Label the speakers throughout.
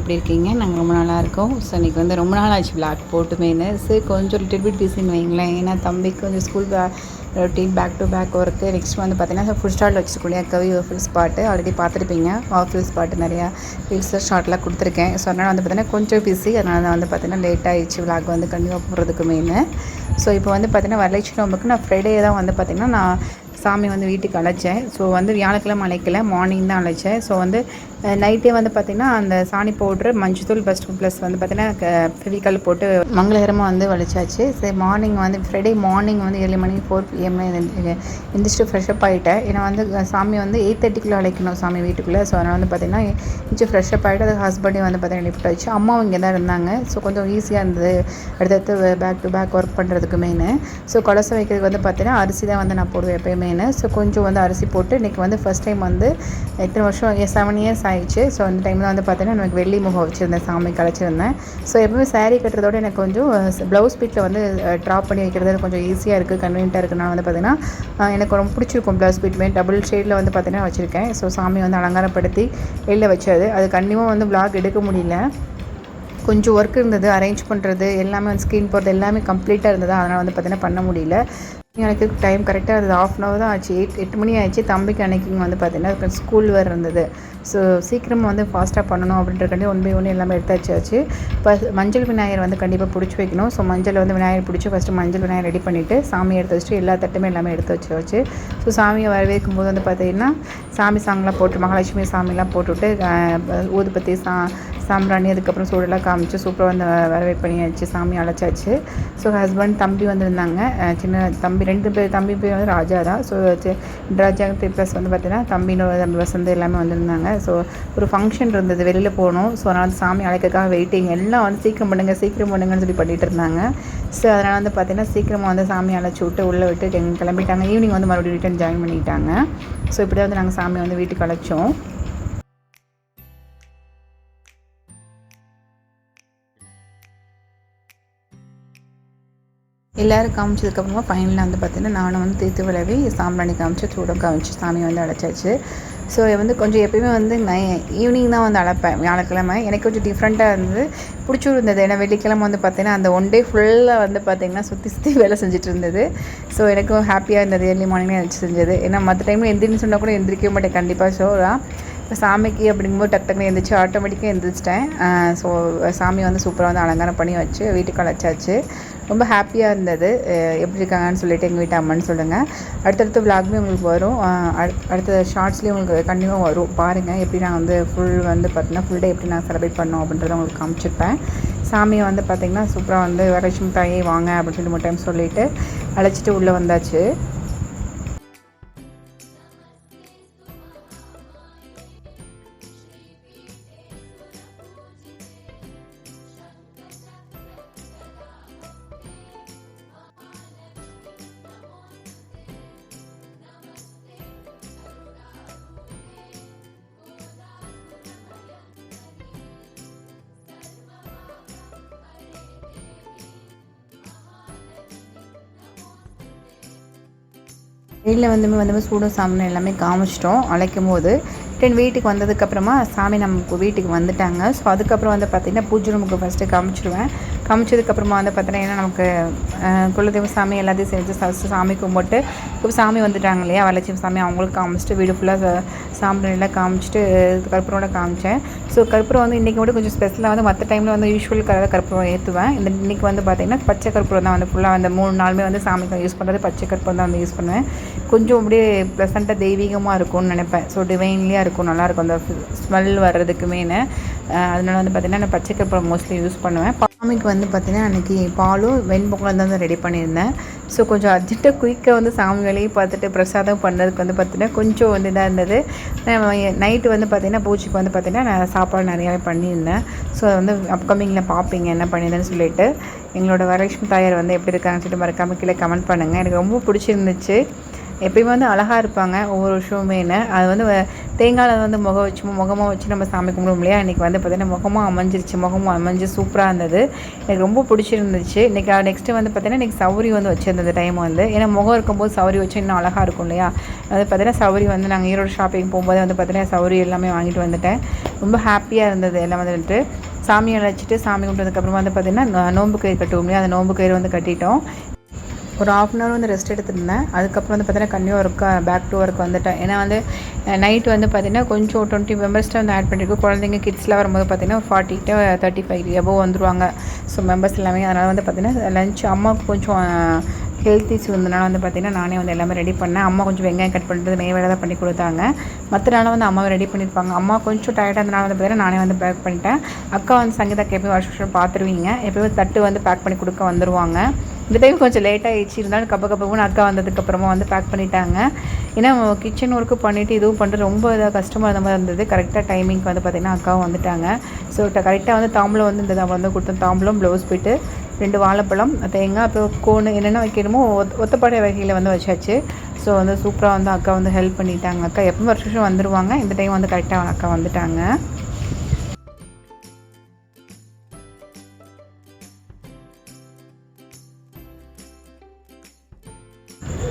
Speaker 1: எப்படி இருக்கீங்க? நாங்கள் ரொம்ப நல்லா இருக்கோம். ஸோ இன்றைக்கி வந்து ரொம்ப நாள் ஆச்சு விளாக் போட்டுமேனு. சரி கொஞ்சம் லிட்டில் பிட் பிஸின்னு வைங்களேன். ஏன்னா தம்பிக்கு கொஞ்சம் school routine back to back work next வந்து பார்த்தீங்கன்னா ஃபுல் ஸ்டார்ட் வச்சுக்கூடிய கவி ஃபுல் ஸ்பாட்டு ஆல்ரெடி பார்த்துருப்பீங்க ஃபில்ஸ் ஸ்பாட்டு நிறையா ரீல்ஸ் ஷார்ட்லாம் கொடுத்துருக்கேன். ஸோ அதனால் வந்து பார்த்திங்கன்னா கொஞ்சம் பிஸி அதனால் தான் வந்து பார்த்தீங்கன்னா லேட் ஆகிடுச்சு விளாக் வந்து கண்டிப்பாக போகிறதுக்கு மெயின் ஸோ இப்போ வந்து பார்த்திங்கன்னா வரலட்சுமி நோம்புக்கு நான் ஃப்ரைடே தான் வந்து பார்த்திங்கன்னா நான் சாமி வந்து வீட்டுக்கு அழைச்சேன். ஸோ வந்து வியாழக்கிழமை அழைக்கல. மார்னிங் தான் அழைச்சேன். ஸோ வந்து நைட்டே வந்து பார்த்திங்கன்னா அந்த சாணி பவுட்ரு மஞ்சத்தூள் பஸ்ட் ப்ளஸ் வந்து பார்த்திங்கன்னா ஃபெவிகால் போட்டு மங்களகரமாக வந்து வலிச்சாச்சு. சரி மார்னிங் வந்து ஃப்ரைடே மார்னிங் வந்து ஏழு மணி ஃபோர் பிஎம் எந்திரிச்சிட்டு ஃப்ரெஷ்அப் ஆகிட்டேன் ஏன்னா வந்து சாமி வந்து எயிட் தேர்ட்டிக்குள்ளே அழைக்கணும் சாமி வீட்டுக்குள்ளே. ஸோ அதனால் வந்து பார்த்திங்கன்னா எந்திரிச்சு ஃப்ரெஷ்அப் ஆகிட்டு அது ஹஸ்பண்டே வந்து பார்த்திங்கன்னா லிஃப்ட் ஆச்சு அம்மாவும் இங்கே தான் இருந்தாங்க. ஸோ கொஞ்சம் ஈஸியாக இருந்தது. அடுத்தடுத்து பேக் டு பேக் ஒர்க் பண்ணுறதுக்கு மெயின் ஸோ கொலசம் வைக்கிறதுக்கு வந்து பார்த்திங்கன்னா அரிசி தான் வந்து நான் போடுவேன் எப்போயுமே ஸோ கொஞ்சம் வந்து அரிசி போட்டு இன்றைக்கி வந்து ஃபஸ்ட் டைம் வந்து எத்தனை வருஷம்? செவன் இயர்ஸ் ஆயிடுச்சு. ஸோ அந்த டைமில் வந்து பார்த்தீங்கன்னா எனக்கு வெள்ளி முகம் வச்சுருந்தேன் சாமி கழிச்சிருந்தேன் ஸோ எப்பவுமே சாரீ கட்டுறதோட எனக்கு கொஞ்சம் ப்ளவுஸ் பீட்டில் வந்து ட்ராப் பண்ணி வைக்கிறது கொஞ்சம் ஈஸியாக இருக்குது கன்வீனியாக இருக்குன்னா வந்து பார்த்தீங்கன்னா எனக்கு ரொம்ப பிடிச்சிருக்கும் ப்ளவுஸ் பீட்டுமே டபுள் ஷேடில் வந்து பார்த்தீங்கன்னா வச்சுருக்கேன். ஸோ சாமி வந்து அலங்காரப்படுத்தி வெளில வச்சது அது கண்டிப்பாக வந்து ப்ளாக் எடுக்க முடியல. கொஞ்சம் ஒர்க் இருந்தது அரேஞ்ச் பண்ணுறது எல்லாமே வந்து ஸ்க்ரீன் போடுறது எல்லாமே கம்ப்ளீட்டாக இருந்தது அதனால் வந்து பார்த்தீங்கன்னா பண்ண முடியல. எனக்கு டைம் கரெக்டாக இருந்தது. ஆஃப் அன் ஹவர் தான் ஆச்சு. எயிட் எட்டு மணி ஆயிடுச்சு. தம்பிக்கு அன்னைக்கு வந்து பார்த்தீங்கன்னா ஸ்கூல் வேறு இருந்தது. ஸோ சீக்கிரமாக வந்து ஃபாஸ்ட்டாக பண்ணணும் அப்படின்றக்காண்டி ஒன் பை ஒன்று எல்லாமே எடுத்தாச்சு இப்போ மஞ்சள் விநாயகர் வந்து கண்டிப்பாக பிடிச்சி வைக்கணும். ஸோ மஞ்சள் வந்து விநாயகர் பிடிச்சி ஃபஸ்ட்டு மஞ்சள் விநாயகர் ரெடி பண்ணிவிட்டு சாமி எடுத்து வச்சுட்டு எல்லா தட்டுமே எல்லாமே எடுத்து வச்சு வச்சு ஸோ சாமியை வரவேற்கும் போது வந்து பார்த்திங்கன்னா சாமி சாங்லாம் போட்டு மகாலட்சுமி சாமிலாம் போட்டுவிட்டு ஊதுபத்தி சா சாம்பிராணி அதுக்கப்புறம் சூடெல்லாம் காமிச்சு சூப்பராக வந்து வரவேற்பு பண்ணியாச்சு சாமி அழைச்சாச்சு. ஸோ ஹஸ்பண்ட் தம்பி வந்திருந்தாங்க. சின்ன தம்பி ரெண்டு பேர் தம்பி பேர் வந்து ராஜா தான். ஸோ ராஜா ப்ளஸ் வந்து பார்த்தீங்கன்னா தம்பினோட தம்பி வசந்த் எல்லாமே வந்திருந்தாங்க. ஸோ ஒரு ஃபங்க்ஷன் இருந்தது வெளியில் போகணும். ஸோ அதனால் சாமி அழைக்கிறதுக்காக வெயிட்டிங் எல்லாம் வந்து சீக்கிரம் பண்ணுங்கள் சீக்கிரம் பண்ணுங்கன்னு சொல்லி பண்ணிகிட்டு இருந்தாங்க. ஸோ அதனால் வந்து பார்த்தீங்கன்னா சீக்கிரமாக வந்து சாமி அழைச்சி விட்டு உள்ளே விட்டு கிளம்பிட்டாங்க. ஈவினிங் வந்து மறுபடியும் ரிட்டன் ஜாயின் பண்ணிட்டாங்க. ஸோ இப்படி வந்து நாங்கள் சாமி வந்து வீட்டுக்கு அழைச்சோம். எல்லோரும் காமிச்சதுக்கப்புறமா ஃபைனலாக வந்து பார்த்திங்கன்னா நானும் வந்து தீர்த்து விளவி சாம்பிராணி காமிச்சு சூடம் காமிச்சு சாமி வந்து அழைச்சாச்சு. ஸோ வந்து கொஞ்சம் எப்பயுமே வந்து நான் ஈவினிங் தான் வந்து அழைப்பேன் வியாழக்கிழமை. எனக்கு கொஞ்சம் டிஃப்ரெண்ட்டாக இருந்தது. பிடிச்சிருந்தது. ஏன்னா வெள்ளிக்கிழமை வந்து பார்த்திங்கன்னா அந்த ஒன் டே ஃபுல்லாக வந்து பார்த்திங்கன்னா சுற்றி சுற்றி வேலை செஞ்சுட்டு இருந்தது. ஸோ எனக்கும் ஹாப்பியாக இருந்தது. ஏர்லி மார்னிங்கே அழைச்சி செஞ்சது. ஏன்னா மற்ற டைமில் எந்திரின்னு சொன்னால் கூட எந்திரிக்க மாட்டேன். கண்டிப்பாக ஷோராக தான். இப்போ சாமிக்கு அப்படிங்கும்போது டக்கு டக்குனு எழுந்திரிச்சு ஆட்டோமேட்டிக்காக எழுந்திரிச்சிட்டேன் ஸோ சாமி வந்து சூப்பராக வந்து அலங்காரம் பண்ணி வச்சு வீட்டுக்கு அழைச்சாச்சு. ரொம்ப ஹாப்பியாக இருந்தது. எப்படி இருக்காங்கன்னு சொல்லிட்டு எங்கள் வீட்டு அம்மன்னு சொல்லுங்கள் அடுத்தடுத்த விளாகுமே உங்களுக்கு வரும். அடுத்த ஷார்ட்ஸ்லேயும் உங்களுக்கு கண்டிப்பாக வரும். பாருங்கள் எப்படி நான் வந்து ஃபுல் வந்து பார்த்தீங்கன்னா ஃபுல் டே எப்படி நான் செலிப்ரேட் பண்ணோம் அப்படின்றத உங்களுக்கு காமிச்சிருப்பேன். சாமியை வந்து பார்த்திங்கன்னா சூப்பராக வந்து வரலட்சுமி தாயே வாங்க அப்படின்னு சொல்லி ஒரு டைம் சொல்லிவிட்டு அழைச்சிட்டு உள்ளே வந்தாச்சு. வெளியில் வந்து வந்துமே சூடும் சாமி எல்லாமே காமிச்சிட்டோம். அழைக்கும் போது தென் வீட்டுக்கு வந்ததுக்கப்புறமா சாமி நமக்கு வீட்டுக்கு வந்துட்டாங்க. ஸோ அதுக்கப்புறம் வந்து பார்த்திங்கன்னா பூஜை ரூமுக்கு ஃபஸ்ட்டு காமிச்சிடுவேன் காமிச்சதுக்கப்புறமா வந்து பார்த்தீங்கன்னா நமக்கு குலதெய்வ சாமி எல்லாத்தையும் செஞ்சு ஃபஸ்ட்டு சாமி கும்பிட்டு இப்போ சாமி வந்துட்டாங்க இல்லையா வரலட்சுமி சாமி அவங்களுக்கு காமிச்சிட்டு வீடு ஃபுல்லாக சாம்பிராணிலாம் காமிச்சிட்டு கற்பூரோட காமிச்சேன். ஸோ கற்பூரம் வந்து இன்றைக்கி மட்டும் கொஞ்சம் ஸ்பெஷலாக வந்து மற்ற டைமில் வந்து யூஸ்வல் கலர் கற்பூரம் ஏற்றுவேன் இந்த இன்றைக்கி வந்து பார்த்திங்கன்னா பச்சை கற்பூரம் தான் வந்து ஃபுல்லாக அந்த மூணு நாளுமே வந்து சாமிக்கு யூஸ் பண்ணுறது பச்சை கற்பூரம் தான் வந்து யூஸ் பண்ணுவேன். கொஞ்சம் அப்படியே ப்ளசண்ட்டாக தெய்வீகமாக இருக்கும்னு நினைப்பேன். ஸோ டிவைன்லேயே இருக்கும் நல்லாயிருக்கும் அந்த ஸ்மெல் வர்றதுக்குமேனு. அதனால் வந்து பார்த்திங்கன்னா நான் பச்சை கற்பூரம் மோஸ்ட்லி யூஸ் பண்ணுவேன். சாமிக்கு வந்து பார்த்திங்கன்னா அன்றைக்கி பாலும் வெண்பொங்கல் தான் ரெடி பண்ணியிருந்தேன். ஸோ கொஞ்சம் அர்ஜென்ட்டாக குயிக்காக வந்து சாமி வேலையை பார்த்துட்டு பிரசாதம் பண்ணுறதுக்கு வந்து பார்த்திங்கன்னா கொஞ்சம் வந்து இதாக இருந்தது. நைட்டு வந்து பார்த்திங்கன்னா பூச்சிக்கு வந்து பார்த்திங்கன்னா நான் சாப்பாடு நிறையாவே பண்ணியிருந்தேன். ஸோ அதை வந்து அப்கமிங்கில் பார்ப்பீங்க என்ன பண்ணியிருந்தேன்னு சொல்லிட்டு. எங்களோட வரலட்சுமி தாயார் வந்து எப்படி இருக்காங்கன்னு சொல்லிட்டு மறக்காமல் கீழே கமெண்ட் பண்ணுங்கள் எனக்கு ரொம்ப பிடிச்சிருந்துச்சு. எப்பயுமே வந்து அழகாக இருப்பாங்க ஒவ்வொரு விஷயமேனு அது வந்து தேங்காயில் வந்து முகம் வச்சு முகமாக வச்சு நம்ம சாமி கும்பிடுவோம் இல்லையா இன்றைக்கி வந்து பார்த்திங்கன்னா முகமாக அமைஞ்சிருச்சு. முகமாக அமைஞ்சு சூப்பராக இருந்தது. எனக்கு ரொம்ப பிடிச்சிருந்துச்சு. இன்றைக்கி நெக்ஸ்ட்டு வந்து பார்த்திங்கன்னா இன்றைக்கி சௌரி வந்து வச்சுருந்தது டைம் வந்து. ஏன்னா முகம் இருக்கும்போது சௌரி வச்சு இன்னும் அழகாக இருக்கும் இல்லையா? அது பார்த்திங்கன்னா சௌரி வந்து நாங்கள் ஈரோடு ஷாப்பிங் போகும்போது வந்து பார்த்திங்கன்னா சௌரி எல்லாமே வாங்கிட்டு வந்துட்டேன். ரொம்ப ஹாப்பியாக இருந்தது எல்லாம் வந்துட்டு. சாமி அழைச்சிட்டு சாமி கும்பிட்டதுக்கப்புறமா வந்து பார்த்திங்கன்னா நோம்பு கயிறு கட்டுவோம் இல்லையா? அந்த நோம்பு கயிறு வந்து கட்டிட்டோம். ஒரு ஆஃப் அன் ஹவர் வந்து ரெஸ்ட் எடுத்துருந்தேன். அதுக்கப்புறம் வந்து பார்த்தீங்கன்னா continue work back to work வந்துட்டேன். ஏன்னா வந்து நைட் வந்து பார்த்திங்கன்னா கொஞ்சம் டுவெண்ட்டி மெம்பர்ஸ்ட்டு வந்து ஆட் பண்ணியிருக்கோம் குழந்தைங்க கிட்ஸ்லாம் வரும்போது பார்த்திங்கன்னா ஃபார்ட்டி டு தேர்ட்டி ஃபைவ் எபோ வந்துருவாங்க. ஸோ மெம்பர்ஸ் எல்லாமே அதனால் வந்து பார்த்திங்கன்னா லஞ்ச் அம்மாவுக்கு கொஞ்சம் ஹெல்த் இஷ்யூ இருந்தனால வந்து பார்த்திங்கன்னா நானே வந்து எல்லாமே ரெடி பண்ணேன். அம்மா கொஞ்சம் வெங்காயம் கட் பண்ணுறது மே வேலை தான் பண்ணி கொடுத்தாங்க. மற்ற நாள் வந்து அம்மாவை ரெடி பண்ணியிருப்பாங்க அம்மா கொஞ்சம் டயர்டாக இருந்தனால வந்து பார்த்திங்கன்னா நானே வந்து பேக் பண்ணிட்டேன். அக்கா வந்து சங்கீதா எப்பயும் வருஷம் பார்த்துருவீங்க எப்பயும் தட்டு வந்து பேக் பண்ணி கொடுக்க வந்துடுவாங்க இந்த டைம் கொஞ்சம் லேட்டாக ஆகிடுச்சு இருந்தாலும் கப்ப கப்பன்னு அக்கா வந்ததுக்கப்புறமா வந்து பேக் பண்ணிட்டாங்க. ஏன்னா கிச்சன் ஒர்க்கு பண்ணிவிட்டு இதுவும் பண்ணிட்டு ரொம்ப இதாக கஷ்டமாக இருந்த மாதிரி இருந்தது. கரெக்டாக டைமிங்க்கு வந்து பார்த்திங்கன்னா அக்காவும் வந்துட்டாங்க. ஸோ கரெக்டாக வந்து தாம்பளம் வந்து இந்த வந்து கொடுத்தோம். தாம்பளம் ப்ளவுஸ் போய்ட்டு ரெண்டு வாழைப்பழம் தேங்காய் அப்புறம் கோன் என்னென்ன வைக்கணுமோ ஒத் ஒத்தப்பாடை வகையில் வந்து வச்சாச்சு. ஸோ வந்து சூப்பராக வந்து அக்கா வந்து ஹெல்ப் பண்ணிட்டாங்க. அக்கா எப்போ வருஷம் வருஷம் வந்துடுவாங்க இந்த டைம் வந்து கரெக்டாக அக்கா வந்துட்டாங்க.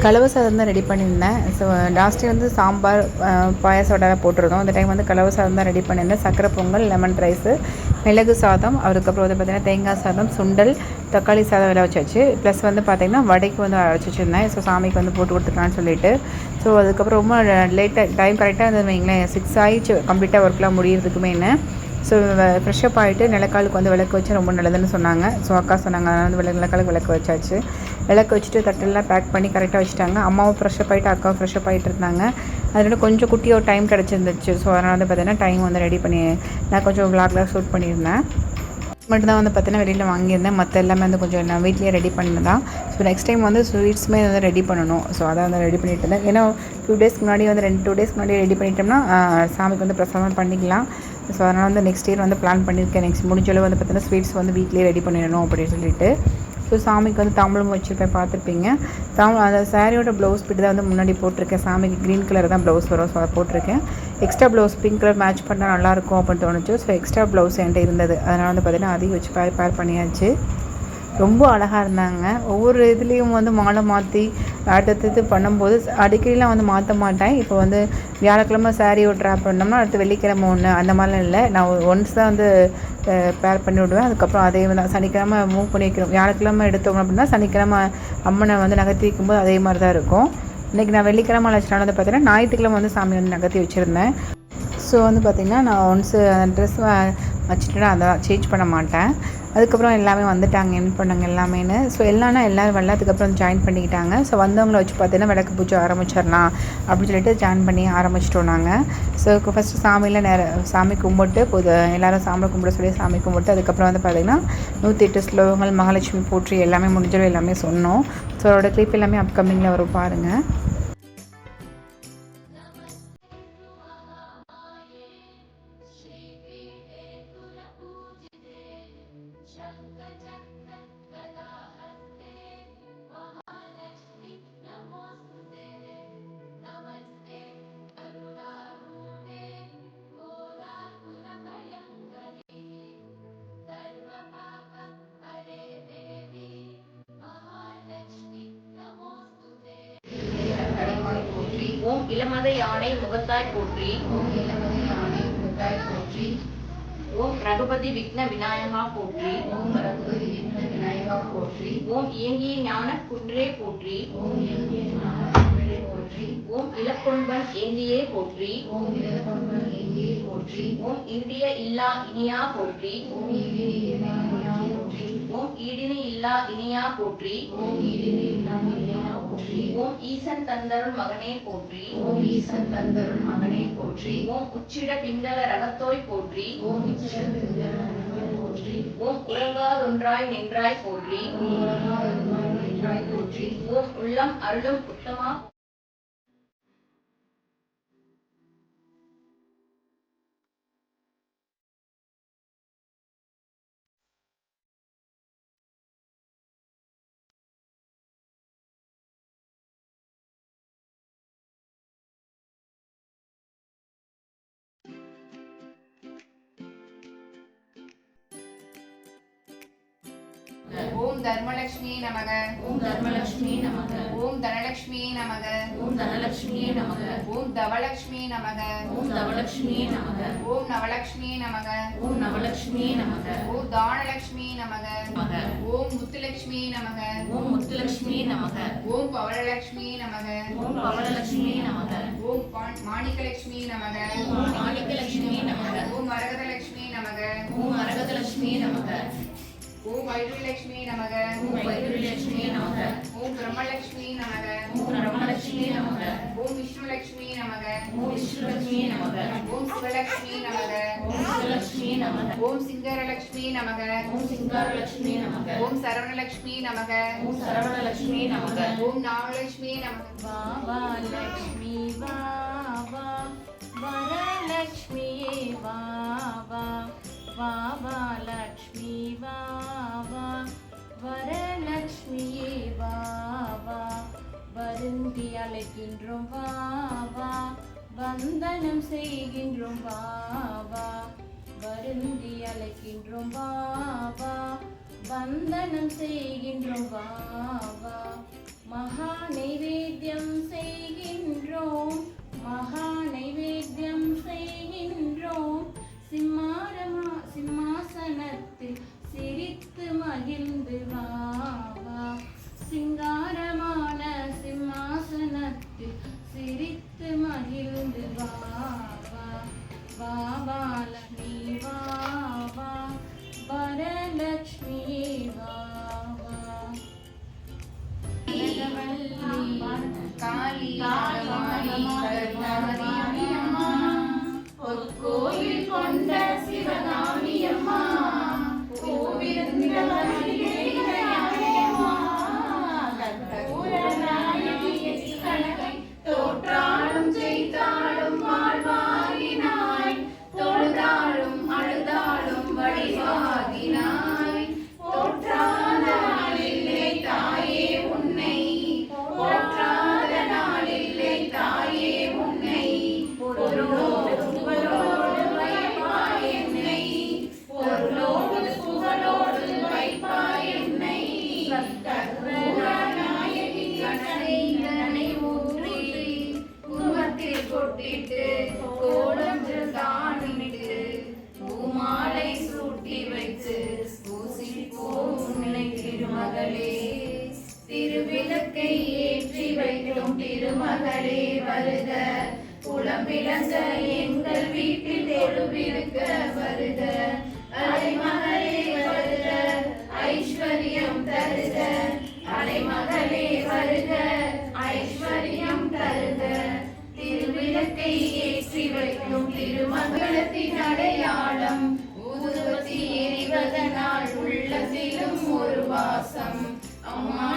Speaker 1: கலவை சாதம் தான் ரெடி பண்ணியிருந்தேன். ஸோ லாஸ்ட் வந்து சாம்பார் பாயாசோட போட்டிருந்தோம். அந்த டைம் வந்து கலவை சாதம் தான் ரெடி பண்ணியிருந்தேன். சக்கரை பொங்கல் லெமன் ரைஸு மிளகு சாதம் அதுக்கப்புறம் வந்து பார்த்திங்கன்னா தேங்காய் சாதம் சுண்டல் தக்காளி சாதம் எல்லாம் வச்சாச்சு. ப்ளஸ் வந்து பார்த்திங்கன்னா வடைக்கு வந்து அரைச்சி வச்சுருந்தேன். ஸோ சாமிக்கு வந்து போட்டு கொடுத்துக்கலான்னு சொல்லிட்டு. ஸோ அதுக்கப்புறம் ரொம்ப லேட்டாக டைம் கரெக்டாக இருந்தது வைங்களேன். சிக்ஸ் ஆயிடுச்சு. கம்ப்ளீட்டாக ஒர்க்லாம் முடியறதுக்குமே என்ன ஸோ ஃப்ரெஷ்ஷப் ஆகிட்டு நிலக்காலுக்கு வந்து விளக்கு வச்சு ரொம்ப நல்லதுன்னு சொன்னாங்க. ஸோ அக்கா சொன்னாங்க அதனால் வந்து நிலக்காலுக்கு விளக்கு வச்சாச்சு. விளக்கு வச்சுட்டு தட்டெல்லாம் பேக் பண்ணி கரெக்டாக வச்சுட்டாங்க. அம்மாவும் ஃப்ரெஷ்ஷப் ஆகிட்டு அக்காவும் ஃப்ரெஷ்ஷப் ஆகிட்டு இருந்தாங்க. அதோட கொஞ்சம் குட்டியாக டைம் கிடச்சிருந்துச்சு. ஸோ அதனால் வந்து பார்த்தீங்கன்னா டைம் வந்து ரெடி பண்ணி நான் கொஞ்சம் விளாக்லாம் ஷூட் பண்ணியிருந்தேன். மட்டும் தான் வந்து பார்த்தீங்கன்னா வெளியில் வாங்கியிருந்தேன். மற்ற எல்லாமே வந்து கொஞ்சம் நான் வீட்லேயே ரெடி பண்ணதான் ஸோ நெக்ஸ்ட் டைம் வந்து ஸ்வீட்ஸுமே வந்து ரெடி பண்ணணும். ஸோ அதை வந்து ரெடி பண்ணிட்டு இருந்தேன். ஏன்னா டூ டேஸ்க்கு முன்னாடி வந்து ரெண்டு டூ டேஸ்க்கு முன்னாடி ரெடி பண்ணிட்டோம்னா சாமிக்கு வந்து பிரசாதம் பண்ணிக்கலாம். ஸோ அதனால் வந்து நெக்ஸ்ட் இயர் வந்து பிளான் பண்ணியிருக்கேன் நெக்ஸ்ட் முடிஞ்சளவு வந்து பார்த்தீங்கன்னா ஸ்வீட்ஸ் வந்து வீட்லேயே ரெடி பண்ணிடணும் அப்படின்னு சொல்லிட்டு. ஸோ சாமிக்கு வந்து தாம்பூலம் வச்சுருப்பேன் பார்த்துருப்பீங்க. தாம் அந்த சாரியோட ப்ளவுஸ் பிட்டு தான் வந்து முன்னாடி போட்டிருக்கேன். சாமிக்கு க்ரீன் கலர் தான் ப்ளவுஸ் வரும். ஸோ அதை போட்டிருக்கேன். Extra blouse pink colour match பண்ணால் நல்லாயிருக்கும் அப்படின்னு தோணுச்சு. ஸோ எக்ஸ்ட்ரா ப்ளவுஸ் என்கிட்ட இருந்தது. அதனால் வந்து பார்த்திங்கன்னா அதையும் வச்சு பேர் பேர் பண்ணியாச்சு. ரொம்ப அழகாக இருந்தாங்க. ஒவ்வொரு இதுலேயும் வந்து மாலை மாற்றி அடுத்தது பண்ணும்போது அடிக்கடிலாம் வந்து மாற்ற மாட்டேன். இப்போ வந்து வியாழக்கிழமை சாரீ ஒரு ட்ராப் பண்ணோம்னா அடுத்து வெள்ளிக்கிழமை ஒன்று அந்த மாதிரிலாம் இல்லை. நான் ஒன்ஸ் தான் வந்து பேர் பண்ணி விடுவேன். அதுக்கப்புறம் அதே தான் சனிக்கிழமை மூவ் பண்ணி வைக்கிறோம். வியாழக்கிழமை எடுத்தோம் அப்படின்னா சனிக்கிழமை அம்மனை வந்து நகர்த்தி வைக்கும்போது அதே மாதிரி தான் இருக்கும். இன்றைக்கி நான் வெள்ளிக்கிழமை அழைச்சினாலும் வந்து பார்த்தீங்கன்னா ஞாயிற்றுக்கிழமை வந்து சாமி வந்து நகர்த்தி வச்சுருந்தேன். ஸோ வந்து பார்த்திங்கன்னா நான் ஒன்ஸு அந்த ட்ரெஸ் வச்சுட்டு அதை சேஞ்ச் பண்ண மாட்டேன். அதுக்கப்புறம் எல்லாமே வந்துட்டாங்க என் பண்ணாங்க எல்லாமேனு ஸோ எல்லாம்னா எல்லோரும் வரல. அதுக்கப்புறம் ஜாயின் பண்ணிக்கிட்டாங்க. ஸோ வந்தவங்கள வச்சு பார்த்தீங்கன்னா விளக்கு பூஜை ஆரம்பிச்சிடலாம் அப்படின்னு சொல்லிட்டு ஜாயின் பண்ணி ஆரம்பிச்சிட்டோம் நாங்கள் ஸோ ஃபஸ்ட்டு சாமியில் நேர சாமி கும்பிட்டு புது எல்லோரும் சாமி கும்பிட சொல்லி சாமி கும்பிட்டு அதுக்கப்புறம் வந்து பார்த்திங்கன்னா நூற்றி எட்டு ஸ்லோகங்கள் மகாலட்சுமி போற்றி எல்லாமே முடிஞ்சிடும் எல்லாமே சொன்னோம். ஸோ அதோட கிளிப் எல்லாமே அப்கமிங்கில் வரும் பாருங்கள்
Speaker 2: இளமத யானை முகத்தாய் போற்றி. ஓம் ரகுபதி விக்ன விநாயகா போற்றி.
Speaker 3: ஓம் ரகுபதி விக்ன விநாயகா போற்றி
Speaker 2: ஓம் இயங்கிய ஞான குன்றே போற்றி.
Speaker 3: ஓம் இயங்கிய போற்றி
Speaker 2: ஓம் இலக்கொன்பன் ஏந்தியே போற்றி.
Speaker 3: ஓம் இலக்கொன்பன் ஏந்தியே போற்றி
Speaker 2: ஓம் இந்திய இல்லா இனியா போற்றி.
Speaker 3: ஓம் இந்திய இல்லா இனியா போற்றி
Speaker 2: ஓம் ஈடினி இல்லா இனியா போற்றி.
Speaker 3: ஓம் ஈடினி இல்லாமையா போற்றி.
Speaker 2: ஓம் ஈசன் தந்தருள் மகனே போற்றி.
Speaker 3: ஓம் ஈசன் தந்தருள் மகனே போற்றி.
Speaker 2: ஓம் உச்சிட பிங்கள ரகத்தோய் போற்றி.
Speaker 3: ஓம் போற்றி.
Speaker 2: ஓம் உறங்காதொன்றாய் நின்றாய் போற்றி.
Speaker 3: ஓம் உலகாருமாய் நின்றாய் போற்றி.
Speaker 2: ஓம் உள்ளம் அருளும் உத்தமா ஓம்
Speaker 1: தர்மலக்ஷ்மி நமக
Speaker 2: ஓம் தர்மலக்ஷ்மி நமக
Speaker 1: ஓம் தனலக்ஷ்மி நமக
Speaker 2: ஓம் தனலக்ஷ்மி நமக
Speaker 1: ஓம் தவலக்ஷ்மி நமக
Speaker 2: ஓம் தவலக்ஷ்மி நமக
Speaker 1: ஓம் நவலக்ஷ்மி நமக
Speaker 2: ஓம் நவலக்ஷ்மி நமக
Speaker 1: ஓம் தானலக்ஷ்மி நமக ஓம் முத்துலக்ஷ்மி நமக
Speaker 2: ஓம் முத்துலக்ஷ்மி நமக
Speaker 1: ஓம் பவளலக்ஷ்மி நமக
Speaker 2: ஓம் பவளலக்ஷ்மி நமக
Speaker 1: ஓம் மாணிக்கலக்ஷ்மி நமக
Speaker 2: ஓம் மாணிக்கலக்ஷ்மி நமக
Speaker 1: ஓம் மரகதலக்ஷ்மி நமக
Speaker 2: ஓம் மரகதலக்ஷ்மி நமக
Speaker 1: ஓம் வைரலக்ஷ்மி நமக
Speaker 2: ஓம் வைகுண்டலக்ஷ்மி நமக
Speaker 1: ஓம் பிரம்மலக்ஷ்மி நமக
Speaker 2: ஓம் ரமணலக்ஷ்மி நமக
Speaker 1: ஓம் விஷ்ணுலக்ஷ்மி நமக
Speaker 2: ஓம் விஷ்ணுலக்ஷ்மி நமக
Speaker 1: ஓம் சிவலக்ஷ்மி நமக
Speaker 2: ஓம் சிவலக்ஷ்மி நமக
Speaker 1: ஓம் சிங்கரலக்ஷ்மி நமக
Speaker 2: ஓம் சிங்காரலக்ஷ்மி நமக
Speaker 1: ஓம் சரவணலக்ஷ்மி நமக
Speaker 2: ஓம் சரவணலக்ஷ்மி நமக
Speaker 1: ஓம் நாகலக்ஷ்மி நமக
Speaker 4: வாவா லக்ஷ்மி வாவா வரலக்ஷ்மியே வாவா வாவா லக்ஷ்மி வாவா வரலக்ஷ்மியே வாவா வருந்தி அழைக்கின்றோம் வாவா வந்தனம் செய்கின்றோம் வாவா வருந்தி அழைக்கின்றோம் வாவா வந்தனம் செய்கின்றோம் வாவா மகா நைவேத்தியம் செய்கின்றோம் மகா நைவேத்தியம் செய்கின்றோம். சிம்மாசனத்தில் சிரித்து மகிழ்ந்து வாவா சிங்காரமான சிம்மாசனத்தில் சிரித்து மகிழ்ந்து வாவா வாவா லக்ஷ்மி வாவா வரலக்ஷ்மி வாவா
Speaker 1: காளி
Speaker 4: கொண்ட আমার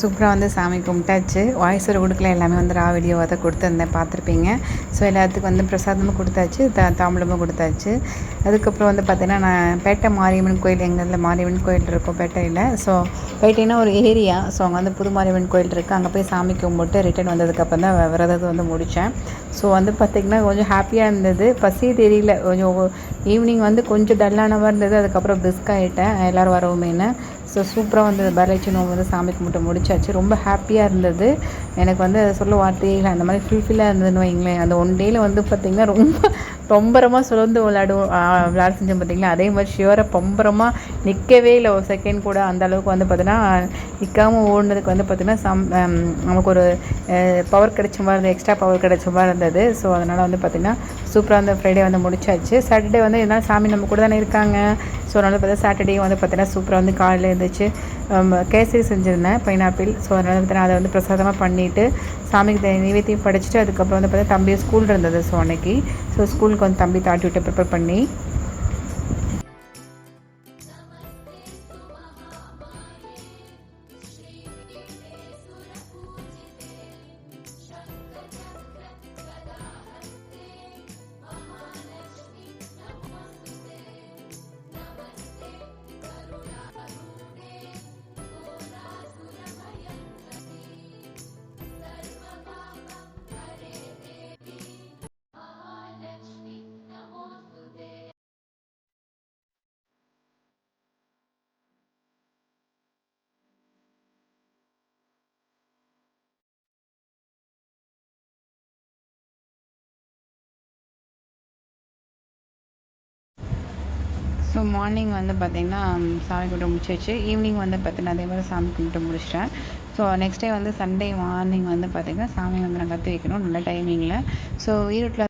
Speaker 1: சூப்பராக வந்து சாமி கும்பிட்டாச்சு. வாய்ஸ் ஒரு கொடுக்கல எல்லாமே வந்து ரா வீடியோவாக தான் கொடுத்துருந்தேன். பார்த்துருப்பீங்க. ஸோ எல்லாத்துக்கும் வந்து பிரசாதமும் கொடுத்தாச்சு. த தாம்பலமும் கொடுத்தாச்சு. அதுக்கப்புறம் வந்து பார்த்திங்கன்னா நான் பேட்டை மாரியம்மன் கோயில் எங்கள் மாரியம்மன் கோயில் இருக்கும் பேட்டையில். ஸோ பேட்டைனா ஒரு ஏரியா ஸோ அங்கே வந்து புது மாரியம்மன் கோயில் இருக்குது அங்கே போய் சாமி கும்பிட்டு ரிட்டர்ன் வந்ததுக்கப்புறம் தான் விரதத்தை வந்து முடித்தேன் ஸோ வந்து பார்த்திங்கன்னா கொஞ்சம் ஹாப்பியாக இருந்தது. பசி தெரியல. கொஞ்சம் ஈவினிங் வந்து கொஞ்சம் டல்லானவாக இருந்தது. அதுக்கப்புறம் பிஸ்க் ஆகிட்டேன் எல்லோரும் வரவுமேனு ஸோ சூப்பராக வந்து வரலட்சுமி நோம்பு வந்து சாமி கும்பிட்டு முடிச்சாச்சு. ரொம்ப ஹாப்பியாக இருந்தது. எனக்கு வந்து அதை சொல்ல வார்த்தையே இல்லை. அந்த மாதிரி ஃபுல்ஃபில்லாக இருந்ததுன்னு வைங்களேன். அந்த ஒன் டேயில் வந்து பார்த்திங்கன்னா ரொம்ப பம்பரமாக சுழந்து விளையாடுவோம் விளையாட செஞ்சோம் பார்த்திங்களா அதே மாதிரி ஷியோராக பம்பரமாக நிற்கவே இல்லை. ஒரு செகண்ட் கூட அந்த அளவுக்கு வந்து பார்த்தீங்கன்னா நிற்காமல் ஓடுனதுக்கு வந்து பார்த்திங்கன்னா சம் நமக்கு ஒரு பவர் கிடைச்ச மாதிரி இருந்தது. எக்ஸ்ட்ரா பவர் கிடைச்ச மாதிரி இருந்தது. ஸோ அதனால் வந்து பார்த்திங்கன்னா சூப்பராக அந்த ஃப்ரைடே வந்து முடிச்சாச்சு. சாட்டர்டே வந்து இருந்தாலும் சாமி நம்ம கூட தானே இருக்காங்க. ஸோ அதனால் பார்த்தா சாட்டர்டே வந்து பார்த்திங்கன்னா சூப்பராக வந்து காலையில் இருந்துச்சு கேசரி செஞ்சுருந்தேன் பைனாப்பிள் ஸோ அதனால் பார்த்தீங்கன்னா அதை வந்து பிரசாதமாக பண்ணிவிட்டு சாமிக்கு நைவேத்தியம் படிச்சுட்டு அதுக்கப்புறம் வந்து பார்த்தா தம்பி ஸ்கூல் இருந்தது ஸோ அன்னைக்கு. ஸோ ஸ்கூலுக்கு வந்து தம்பி தாட்டி விட்டு ப்ரிப்பேர் பண்ணி ஸோ மார்னிங் வந்து பார்த்திங்கன்னா சாமி கும்பிட்டு முடிச்சாச்சு. ஈவினிங் வந்து பார்த்தீங்கன்னா அதே மாதிரி சாமி கும்பிட்டு முடிச்சிட்டேன். ஸோ நெக்ஸ்ட் டே வந்து சண்டே மார்னிங் வந்து பார்த்திங்கன்னா சாமி வந்து நான் கற்று வைக்கணும் நல்ல டைமிங்கில் ஸோ ஈரோட்டில்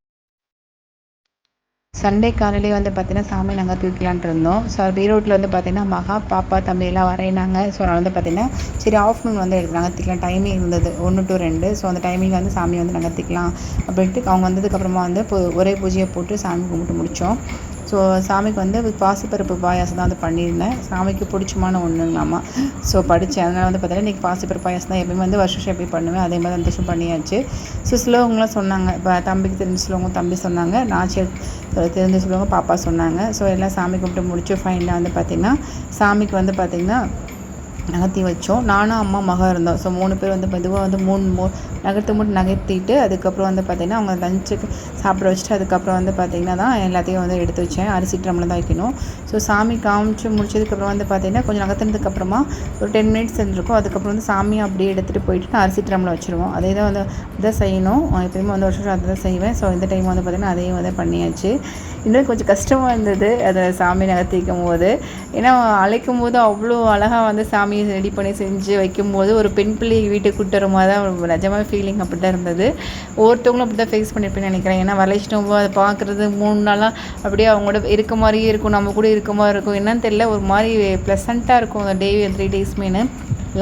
Speaker 1: சண்டே காலையிலே வந்து பார்த்தீங்கன்னா சாமி நாங்கள் தூக்கலான்ட்டு இருந்தோம். ஸோ ஈரோட்டில் வந்து பார்த்தீங்கன்னா மகா பாப்பா தம்பி எல்லாம் வரையினாங்க. ஸோ அதனால் வந்து பார்த்தீங்கன்னா சரி ஆஃப்டர்நூன் வந்து எடுத்து நகர்த்திக்கலாம் டைமிங் இருந்தது ஒன்று டு ரெண்டு. ஸோ அந்த டைமிங் வந்து சாமி வந்து நாங்கள் நகர்த்திக்கலாம் அப்படின்ட்டு அவங்க வந்ததுக்கப்புறமா வந்து ஒரே பூஜையை போட்டு சாமி கும்பிட்டு முடித்தோம் ஸோ சாமிக்கு வந்து பாசிப்பருப்பு பாயாசம் தான் வந்து பண்ணியிருந்தேன். சாமிக்கு பிடிச்சமான ஒன்றுங்களாமா ஸோ படித்தேன் அதனால் வந்து பார்த்தீங்கன்னா இன்றைக்கி பாசிப்பருப்பு பாயாசம் தான் எப்பயுமே வந்து வருஷம் எப்படி பண்ணுவேன் அதே மாதிரி அந்த வருஷம் பண்ணியாச்சு. ஸோ சிலவங்களாம் சொன்னாங்க. இப்போ தம்பிக்கு தெரிஞ்ச ஸ்லோகம் தம்பி சொன்னாங்க. நாச்சியர் தெரிஞ்ச ஸ்லோகம் பாப்பா சொன்னாங்க. ஸோ எல்லாம் சாமி கும்பிட்டு முடிச்சு ஃபைனலாக வந்து பார்த்திங்கன்னா சாமிக்கு வந்து பார்த்திங்கன்னா நகர்த்தி வச்சோம். நானும் அம்மா மகன் இருந்தோம். ஸோ மூணு பேர் வந்து மெதுவாக வந்து மூணு மூ நகர்த்து மட்டும் நகர்த்திட்டு அதுக்கப்புறம் வந்து பார்த்திங்கன்னா அவங்க லஞ்சுக்கு சாப்பிட வச்சுட்டு அதுக்கப்புறம் வந்து பார்த்திங்கன்னா தான் எல்லாத்தையும் வந்து எடுத்து வச்சேன். அரிசி ட்ரம்மில் தான் வைக்கணும். ஸோ சாமி காமிச்சு முடிச்சதுக்கப்புறம் வந்து பார்த்திங்கன்னா கொஞ்சம் நகர்த்தினதுக்கப்புறமா ஒரு டென் மினிட்ஸ் இருந்திருக்கும். அதுக்கப்புறம் வந்து சாமி அப்படியே எடுத்துகிட்டு போயிட்டு நான் அரிசி ட்ரம்மில் வச்சுருவோம். அதே தான் வந்து இதான் செய்யணும். எப்பயுமே வந்து வருஷம் வருஷம் அதை தான் செய்வேன். ஸோ இந்த டைம் வந்து பார்த்திங்கன்னா அதையும் வந்து பண்ணியாச்சு. இன்னும் கொஞ்சம் கஷ்டமாக இருந்தது அதை சாமி நகர்த்திக்கும் போது ஏன்னா அழைக்கும் போது அவ்வளோ அழகாக வந்து சாமி பண்ணி ரெடி பண்ணி செஞ்சு வைக்கும்போது ஒரு பெண் பிள்ளை வீட்டுக்கு கூட்டு வர மாதிரி தான் நிஜமாக ஃபீலிங் அப்படி தான் இருந்தது. ஒவ்வொருத்தவங்களும் அப்படி தான் ஃபேஸ் பண்ணியிருப்பேன்னு நினைக்கிறேன். ஏன்னா வரலட்சுமி அதை பார்க்குறது மூணு நாளாக அப்படியே அவங்களோட இருக்க மாதிரியே இருக்கும் நம்ம கூட இருக்க மாதிரி இருக்கும். என்னன்னு தெரியல ஒரு மாதிரி ப்ளசண்ட்டாக இருக்கும் அந்த டே த்ரீ டேஸ்மேனு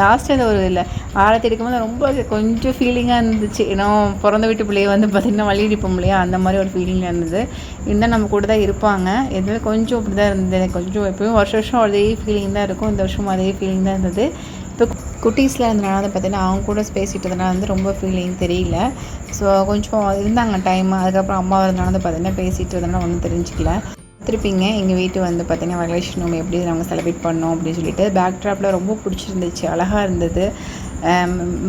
Speaker 1: லாஸ்ட் அந்த ஒரு இல்லை ஆழத்தை எடுக்கும்போது ரொம்ப கொஞ்சம் ஃபீலிங்காக இருந்துச்சு. ஏன்னா பிறந்த வீட்டு பிள்ளைய வந்து பார்த்திங்கன்னா வழியடிப்போம் இல்லையா? அந்த மாதிரி ஒரு ஃபீலிங்காக இருந்தது. இருந்தால் நம்ம கூட தான் இருப்பாங்க. எதுவுமே கொஞ்சம் அப்படி தான் இருந்தது. எனக்கு கொஞ்சம் எப்பயும் வருஷம் வருஷம் அதே ஃபீலிங் தான் இருக்கும். இந்த வருஷமும் அதே ஃபீலிங் தான் இருந்தது. இப்போ குட்டீஸில் இருந்தனால வந்து பார்த்தீங்கன்னா அவங்க கூட பேசிட்டு வந்து ரொம்ப ஃபீலிங் தெரியல. ஸோ கொஞ்சம் இருந்தாங்க டைம் அதுக்கப்புறம் அம்மா இருந்தனால வந்து பார்த்தீங்கன்னா பேசிட்டு இருந்தனால ஒன்றும் தெரிஞ்சுக்கல. திருப்பிங்க எங்கள் வீட்டு வந்து பார்த்திங்கன்னா வரலட்சுமி எப்படி நாங்கள் செலிப்ரேட் பண்ணோம் அப்படின்னு சொல்லிட்டு. பேக் ட்ராப்பில் ரொம்ப பிடிச்சிருந்துச்சு. அழகாக இருந்தது.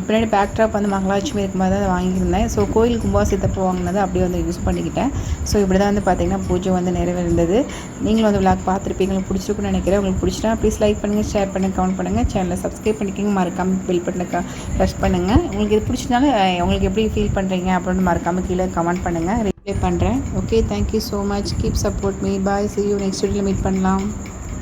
Speaker 1: பின்னாடி பேக் ட்ராப் வந்து மகாலட்சுமி இருக்கும்போது தான் அதை வாங்கியிருந்தேன். ஸோ கோயில் கும்பாசித்தப்போ வாங்கினது அப்படியே வந்து யூஸ் பண்ணிக்கிட்டேன். ஸோ இப்படி தான் வந்து பார்த்தீங்கன்னா பூஜை வந்து நிறைவேறிந்தது. நீங்களும் வந்து விளாக் பார்த்துருப்பீங்க. உங்களுக்கு பிடிச்சிருக்குன்னு நினைக்கிறேன். உங்களுக்கு பிடிச்சிட்டா ப்ளீஸ் லைக் பண்ணுங்கள் ஷேர் பண்ணுங்கள் கமெண்ட் பண்ணுங்கள் சேனலை சப்ஸ்கிரைப் பண்ணிக்கோங்க. மறக்காமல் பில் பண்ண ப்ரெஸ் பண்ணுங்கள் உங்களுக்கு இது பிடிச்சினாலும் உங்களுக்கு எப்படி ஃபீல் பண்ணுறீங்க அப்படின்னு மறக்காமல் கீழே கமெண்ட் பண்ணுங்கள் ரிப்ளை பண்ணுறேன் okay thank you so much keep support me bye see you next வீடியோவில் மீட் பண்ணலாம்.